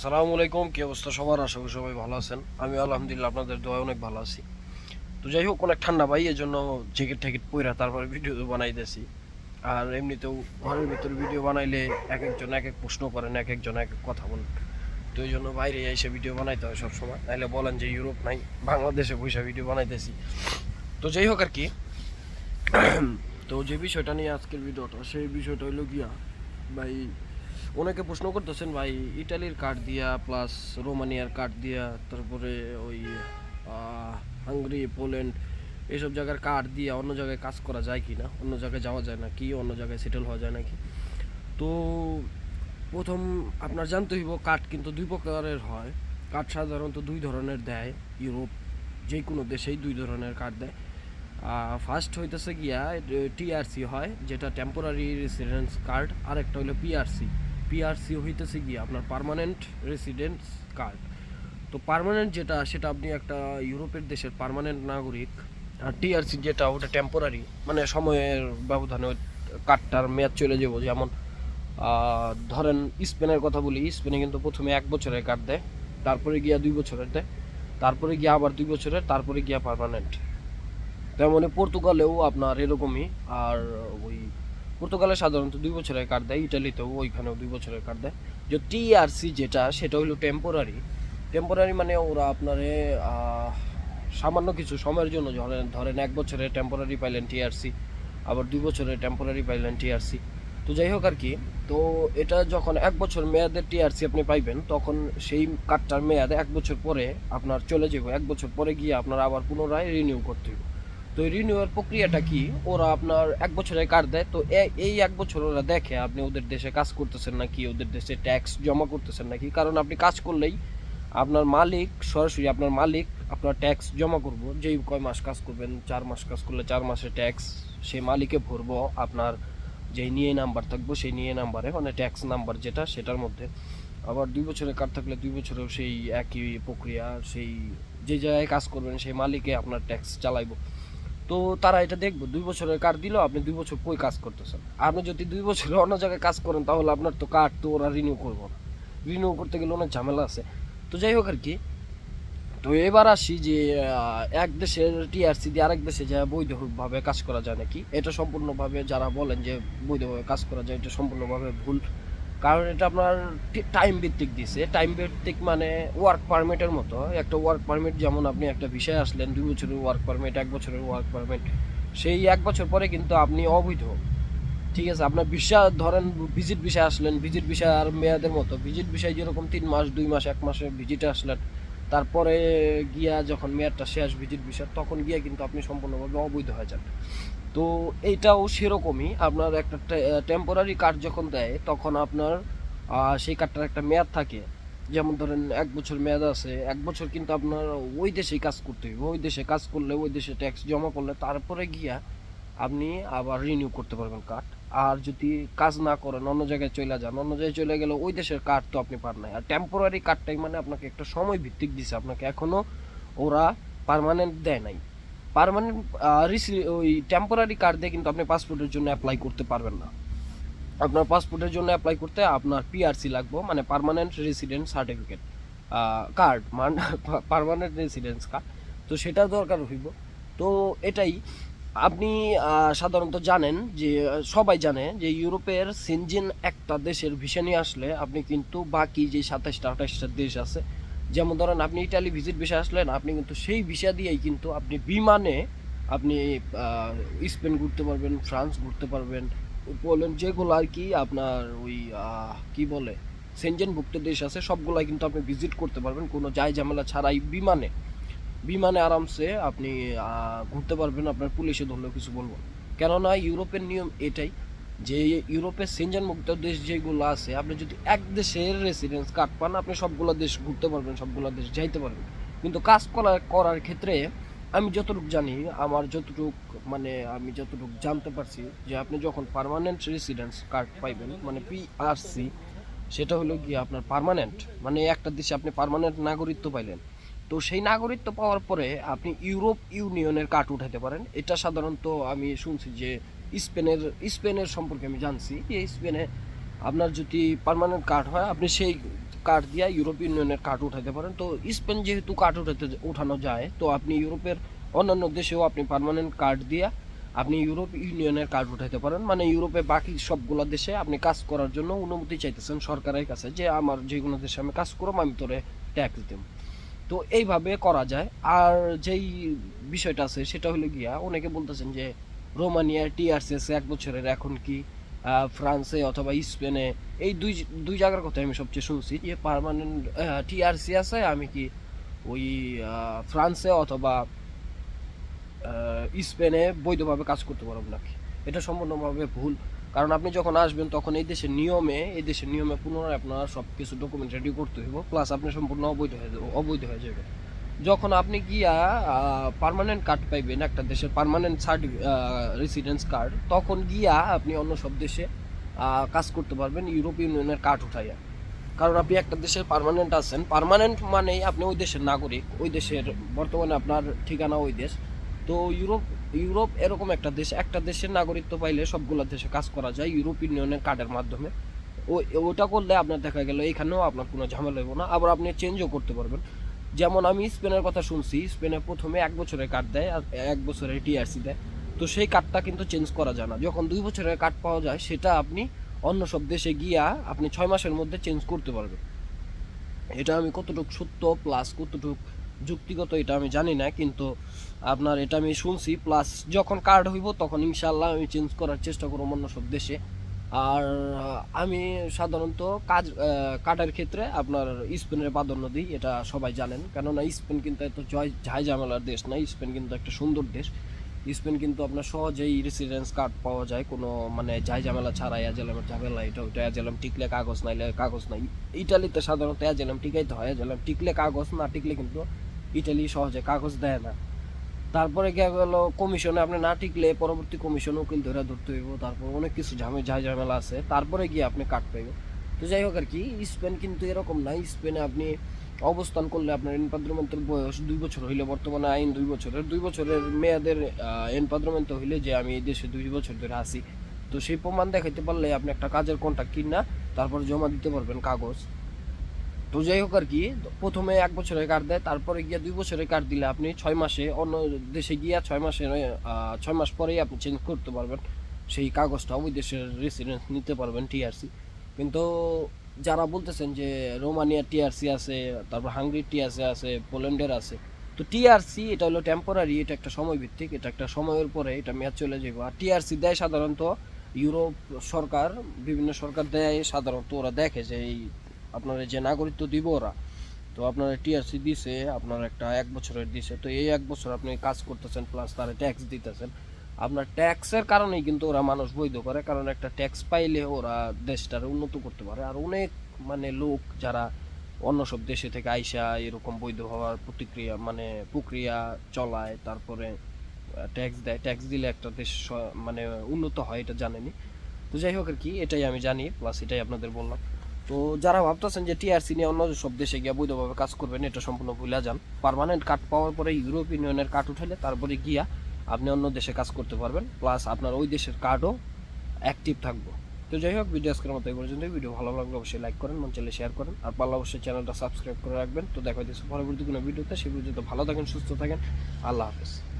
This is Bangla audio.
আসসালামু আলাইকুম, কি অবস্থা সবার? আশা করি সবাই ভালো আছেন। আমি আলহামদুলিল্লাহ আপনাদের দোয়া অনেক ভালো আছি। তো যাই হোক, অনেক ঠান্ডা ভাই এই জন্য জ্যাকেট ট্যাকেট পইরা তারপরে ভিডিও বানাইতেছি আর এমনিতেও ঘরের ভিতরে ভিডিও বানাইলে এক একজন এক এক প্রশ্ন করেন, এক একজন এক এক কথা বলেন। তো এই জন্য বাইরে এসে ভিডিও বানাইতে হয় সবসময়। নাহলে বলেন যে ইউরোপ নাই, বাংলাদেশে বসে ভিডিও বানাইতেছি। তো যাই হোক আর কি। তো যে বিষয়টা নিয়ে আজকের ভিডিওটা সেই বিষয়টা হইল গিয়া, ভাই অনেকে প্রশ্ন করতেছেন, ভাই, ইটালির কার্ড দিয়া প্লাস রোমানিয়ার কার্ড দিয়া, তারপরে ওই হাঙ্গরি, পোল্যান্ড এইসব জায়গার কার্ড দিয়ে অন্য জায়গায় কাজ করা যায় কি না? অন্য জায়গায় যাওয়া যায় না কি? অন্য জায়গায় সেটেল হওয়া যায় নাকি? তো প্রথম আপনার জানতে হইব কাঠ কিন্তু দুই প্রকারের হয়। কাঠ সাধারণত দুই ধরনের দেয়, ইউরোপ যে কোনো দেশেই দুই ধরনের কার্ড দেয়। ফার্স্ট হইতেছে গিয়া টিআরসি হয়, যেটা টেম্পোরারি রেসিডেন্স কার্ড আর একটা হলো পিআরসি পিআরসি হইতেছে গিয়া আপনার পারমানেন্ট রেসিডেন্স কার্ড তো পার্মানেন্ট যেটা, সেটা আপনি একটা ইউরোপের দেশের পারমানেন্ট নাগরিক, আর টিআরসি যেটা, ওটা টেম্পোরারি মানে সময়ের ব্যবধানে ওই কার্ডটার মেয়াদ চলে যাব। যেমন ধরেন স্পেনের কথা বলি, স্পেনে কিন্তু প্রথমে এক বছরের কার্ড দেয়, তারপরে গিয়া দুই বছরের দেয়, তারপরে গিয়া আবার দুই বছরের, তারপরে গিয়া পার্মানেন্ট তেমনি পর্তুগালেও আপনার এরকমই, আর পর্তুগালে সাধারণত দুই বছরের কার্ড দেয় ইটালিতেও ওইখানেও দুই বছরের কার্ড দেয়। যে টিআরসি যেটা, সেটা হলো টেম্পোরারি টেম্পোরারি মানে ওরা আপনারে সামান্য কিছু সময়ের জন্য ধরেন ধরেন এক বছরের টেম্পোরারি পাইলেন টিআরসি আবার দুই বছরের টেম্পোরারি পাইলেন টিআরসি তো যাই হোক আর কি, তো এটা যখন এক বছর মেয়াদের টিআরসি আপনি পাইবেন, তখন সেই কার্ডটার মেয়াদ এক বছর পরে আপনার চলে যাবে এক বছর পরে গিয়ে আপনার আবার পুনরায় রিনিউ করতে হবে তো রিনিউয়াল প্রক্রিয়াটা কি? ওরা আপনার এক বছরের কার্ড দেয়? তো এই এক বছর ওরা দেখে আপনি ওদের দেশে কাজ করতেছেন নাকি? ওদের দেশে ট্যাক্স জমা করতেছেন নাকি? কারণ আপনি কাজ করলেই আপনার মালিক, সরাসরি আপনার মালিক আপনার ট্যাক্স জমা করব। যেই কয় মাস কাজ করবেন, চার মাস কাজ করলে চার মাসে ট্যাক্স সেই মালিকে ভরবো আপনার যেই নিয়ে নাম্বার থাকব সেই নিয়ে নাম্বারে মানে ট্যাক্স নাম্বার যেটা, সেটার মধ্যে। আবার দুই বছরের কার্ড থাকলে দুই বছরেও সেই একই প্রক্রিয়া, সেই যে জায়গায় কাজ করবেন সেই মালিকে আপনার ট্যাক্স চালাইবো। তো তারা এটা দেখব, দুই বছরের কার্ড দিল, আপনি দুই বছর কই কাজ করতেছেন? আপনি যদি দুই বছরে অন্য জায়গায় কাজ করেন, তাহলে আপনার তো কার্ড তো ওরা রিনিউ করব না। রিনিউ করতে গেলে অনেক ঝামেলা আছে। তো যাই হোক আর কি। তো এবার আসি যে এক দেশের টিআরসি দিয়ে আরেক দেশে যা বৈধভাবে কাজ করা যায় নাকি? এটা সম্পূর্ণভাবে যারা বলেন যে বৈধভাবে কাজ করা যায়, এটা সম্পূর্ণভাবে ভুল। কারণ এটা আপনার টাইম ভিত্তিক দিছে। টাইম ভিত্তিক মানে ওয়ার্ক পারমিটের মতো। একটা ওয়ার্ক পারমিট যেমন আপনি একটা বিষয় আসলেন, দুই বছরের ওয়ার্ক পারমিট এক বছরের ওয়ার্ক পারমিট সেই এক বছর পরে কিন্তু আপনি অবৈধ। ঠিক আছে, আপনার ভিসা ধরেন ভিজিট বিষয় আসলেন ভিজিট বিষয় আর মেয়াদের মতো। ভিজিট বিষয় যেরকম তিন মাস, দুই মাস, এক মাসে ভিজিটে আসলেন, তারপরে গিয়া যখন মেয়াদটা শেষ ভিজিট বিষয় তখন গিয়া কিন্তু আপনি সম্পূর্ণভাবে অবৈধ হয়ে যান। তো এইটাও সেরকমই। আপনার একটা টেম্পোরারি কার্ড যখন দেয়, তখন আপনার সেই কার্ডটার একটা মেয়াদ থাকে। যেমন ধরেন, এক বছর মেয়াদ আছে, এক বছর কিন্তু আপনার ওই দেশেই কাজ করতে হবে ওই দেশে কাজ করলে, ওই দেশে ট্যাক্স জমা করলে, তারপরে গিয়া আপনি আবার রিনিউ করতে পারবেন কার্ড আর যদি কাজ না করেন, অন্য জায়গায় চলে যান, অন্য জায়গায় চলে গেলে ওই দেশের কার্ড তো আপনি পার নাই। আর টেম্পোরারি কার্ডটাই মানে আপনাকে একটা সময় ভিত্তিক দিছে। আপনাকে এখনও ওরা পার্মানেন্ট দেয় নাই। পার্মানেন্ট ওই টেম্পোরারি কার্ড দিয়ে কিন্তু আপনি পাসপোর্টের জন্য অ্যাপ্লাই করতে পারবেন না। আপনার পাসপোর্টের জন্য অ্যাপ্লাই করতে আপনার পিআরসি লাগবে মানে পার্মানেন্ট রেসিডেন্ট সার্টিফিকেট কার্ড মান পার্মানেন্ট রেসিডেন্স কার্ড তো সেটা দরকার হইব। তো এটাই, আপনি সাধারণত জানেন যে, সবাই জানে যে ইউরোপের সিনজিন একটা দেশের ভিসা নিয়ে আসলে আপনি কিন্তু বাকি যে সাতাশটা আঠাশটা দেশ আছে যেমন ধরেন আপনি ইটালি ভিজিট ভিসা আসলেন, আপনি কিন্তু সেই ভিসা দিয়েই কিন্তু আপনি বিমানে আপনি স্পেন ঘুরতে পারবেন ফ্রান্স ঘুরতে পারবেন পোল্যান্ড যেগুলো আর কি আপনার ওই কি বলে সেনজেনভুক্ত দেশ আছে, সবগুলাই কিন্তু আপনি ভিজিট করতে পারবেন, কোনো যাই ঝামেলা ছাড়াই বিমানে বিমানে আরামসে আপনি ঘুরতে পারবেন, আপনার পুলিশে ধরলেও কিছু বলব। কেননা ইউরোপের নিয়ম এটাই যে ইউরোপের সেনজেন মুক্ত দেশ যেগুলো আছে, আপনি যদি এক দেশের রেসিডেন্স কার্ড পান, আপনি সবগুলো দেশ ঘুরতে পারবেন, সবগুলো দেশ যাইতে পারবেন। কিন্তু কাজ করার করার ক্ষেত্রে আমি যতটুকু জানি, আমার যতটুক মানে আমি যতটুকু জানতে পারছি যে আপনি যখন পার্মানেন্ট রেসিডেন্স কার্ড পাইবেন মানে পিআরসি সেটা হলো গিয়ে আপনার পার্মানেন্ট মানে একটা দেশে আপনি পার্মানেন্ট নাগরিকত্ব পাইলেন। তো সেই নাগরিকত্ব পাওয়ার পরে আপনি ইউরোপ ইউনিয়নের কার্ড উঠাতে পারেন। এটা সাধারণত আমি শুনছি যে স্পেনের স্পেনের সম্পর্কে আমি জানছি যে স্পেনে আপনার যদি পার্মানেন্ট কার্ড হয়, আপনি সেই কার্ড দিয়ে ইউরোপ ইউনিয়নের কার্ড উঠাতে পারেন। তো স্পেন যেহেতু কার্ড উঠাতে উঠানো যায়, তো আপনি ইউরোপের অন্যান্য দেশেও আপনি পার্মানেন্ট কার্ড দিয়ে আপনি ইউরোপ ইউনিয়নের কার্ড উঠাতে পারেন। মানে ইউরোপে বাকি সবগুলো দেশে আপনি কাজ করার জন্য অনুমতি চাইতেছেন সরকারের কাছে যে, আমার যে কোনো দেশে আমি কাজ করব আমি তোরে ট্যাক্স দেব তো এইভাবে করা যায়। আর যেই বিষয়টা আছে, সেটা হলো গিয়া, অনেকে বলতেছেন যে রোমানিয়া টিআরসিএস এক বছরের এখন কি ফ্রান্সে অথবা স্পেনে, এই দুই দুই জায়গার কথা আমি সবচেয়ে শুনছি যে পার্মানেন্ট টিআরসি আছে আমি কি ওই ফ্রান্সে অথবা স্পেনে বৈধভাবে কাজ করতে পারব নাকি? এটা সম্পূর্ণভাবে ভুল। কারণ আপনি যখন আসবেন তখন এই দেশের নিয়মে, এই দেশের নিয়মে পুনরায় আপনার সব কিছু ডকুমেন্ট রেডি করতে হইব প্লাস আপনি সম্পূর্ণ অবৈধ হয়ে অবৈধ হয়ে যাবে যখন আপনি গিয়া পার্মানেন্ট কার্ড পাইবেন একটা দেশের পার্মানেন্ট সার্টিফি রেসিডেন্স কার্ড তখন গিয়া আপনি অন্য সব দেশে কাজ করতে পারবেন ইউরোপ ইউনিয়নের কার্ড উঠাইয়া। কারণ আপনি একটা দেশের পার্মানেন্ট আছেন পার্মানেন্ট মানেই আপনি ওই দেশের নাগরিক, ওই দেশের বর্তমানে আপনার ঠিকানা ওই দেশ। তো ইউরোপ ইউরোপ এরকম একটা দেশ, একটা দেশের নাগরিকত্ব পাইলে সবগুলো দেশে কাজ করা যায় ইউরোপ ইউনিয়নের কার্ডের মাধ্যমে। ও ওটা করলে আপনার দেখা গেল, এখানেও আপনার কোনো ঝামেলা হইব না, আবার আপনি চেঞ্জও করতে পারবেন। যেমন আমি স্পেনের কথা শুনছি, স্পেনে প্রথমে এক বছরের কার্ড দেয় আর এক বছরের টিআরসি দেয়। তো সেই কার্ডটা কিন্তু চেঞ্জ করা যায় না। যখন দুই বছরের কার্ড পাওয়া যায়, সেটা আপনি অন্য সব দেশে গিয়া আপনি ছয় মাসের মধ্যে চেঞ্জ করতে পারবেন। এটা আমি কতটুকু সত্য প্লাস কতটুকু যুক্তিগত এটা আমি জানি না, কিন্তু আপনার এটা আমি শুনছি। প্লাস যখন কার্ড হইব, তখন ইনশাল্লাহ আমি চেঞ্জ করার চেষ্টা করব অন্য সব দেশে। আর আমি সাধারণত কাজ কার্ডের ক্ষেত্রে আপনার স্পেনের প্রাধান্য দিই, এটা সবাই জানেন। কেননা স্পেন কিন্তু এত জয় ঝাই ঝামেলার দেশ না, স্পেন কিন্তু একটা সুন্দর দেশ। স্পেন কিন্তু আপনার সহজেই রেসিডেন্স কার্ড পাওয়া যায়, কোনো মানে ঝাই ঝামেলা ছাড়াই অ্যাজেলামের ঝামেলা, এটা ওইটা অ্যাজেলাম টিকলে কাগজ, নাইলে কাগজ নাই। ইটালিতে সাধারণত অ্যাজেলাম টিকাইতে হয় অ্যাজেলাম টিকলে কাগজ, না টিকলে কিন্তু ইটালি সহজে কাগজ দেয় না। তারপরে গিয়ে গেল কমিশনে আপনি না টিকলে পরবর্তী কমিশনও কিন্তু ধরে ধরতে হইব। তারপর অনেক কিছু ঝামে ঝাই ঝামেলা আছে, তারপরে গিয়ে আপনি কাট পাইব। তো যাই হোক আর কি, স্পেন কিন্তু এরকম না। স্পেনে আপনি অবস্থান করলে আপনার এনপাদ্রমেন্টের বয়স দুই বছর হইলে, বর্তমানে আইন দুই বছরের। দুই বছরের মেয়াদের এনপাদ্রমেন্ট হইলে যে আমি এই দেশে দুই বছর ধরে আছি। তো সেই প্রমাণ দেখাইতে পারলে আপনি একটা কাজের কন্ট্রাক্ট কিনা, তারপর জমা দিতে পারবেন কাগজ। তো যাই হোক আর কি প্রথমে এক বছরের কার্ড দেয় তারপরে গিয়ে দুই বছরের কার্ড দিলে আপনি ছয় মাসে অন্য দেশে গিয়া ছয় আহ, ছয় মাস পরেই আপনি চেঞ্জ করতে পারবেন। সেই কাগজটা ওই দেশের রেসিডেন্স নিতে পারবেন টিআরসি কিন্তু যারা বলতেছেন যে রোমানিয়া টিআরসি আছে তারপর হাঙ্গরির টিআরসি আছে পোল্যান্ডের আছে তো টিআরসি এটা হলো টেম্পোরারি এটা একটা সময় ভিত্তিক এটা একটা সময়ের পরে এটা মেয়াদ চলে যাবে আর টিআরসি দেয় সাধারণত ইউরোপ সরকার বিভিন্ন সরকার দেয় সাধারণত ওরা দেখে যে এই আপনার যে নাগরিকত্ব দিব ওরা, তো আপনার টিআরসি দিছে, আপনার একটা এক বছরের দিছে, তো এই এক বছর আপনি কাজ করতেছেন প্লাস তারা ট্যাক্স দিতেছেন। আপনার ট্যাক্সের কারণেই কিন্তু ওরা মানুষ বৈধ করে, কারণ একটা ট্যাক্স পাইলে ওরা দেশটার উন্নত করতে পারে। আর অনেক মানে লোক যারা অন্য সব দেশে থেকে আইসা এরকম বৈধ হওয়ার প্রতিক্রিয়া মানে প্রক্রিয়া চলায়, তারপরে ট্যাক্স দেয় ট্যাক্স দিলে একটা দেশ মানে উন্নত হয়, এটা জানেনি। তো যাই হোক আর কি, এটাই আমি জানি প্লাস এটাই আপনাদের বললাম। তো যারা ভাবতেছেন যে টিআরসি নিয়ে অন্য সব দেশে গিয়ে বৈধভাবে কাজ করবেন, এটা সম্পূর্ণ ভুলে যান। পারমানেন্ট কার্ড পাওয়ার পরে ইউরোপ ইউনিয়নের কার্ড উঠালে তারপরে গিয়া আপনি অন্য দেশে কাজ করতে পারবেন প্লাস আপনার ওই দেশের কার্ডও অ্যাক্টিভ থাকবে। তো যাই হোক ভিডিও আজকের মতো এই পর্যন্ত ভিডিও ভালো লাগলে অবশ্যই লাইক করেন, মন চাইলে শেয়ার করেন। আর পারলে অবশ্যই চ্যানেলটা সাবস্ক্রাইব করে রাখবেন। তো দেখা দিচ্ছে পরবর্তী কোনো ভিডিওতে সেই পর্যন্ত ভালো থাকেন, সুস্থ থাকেন। আল্লাহ হাফেজ।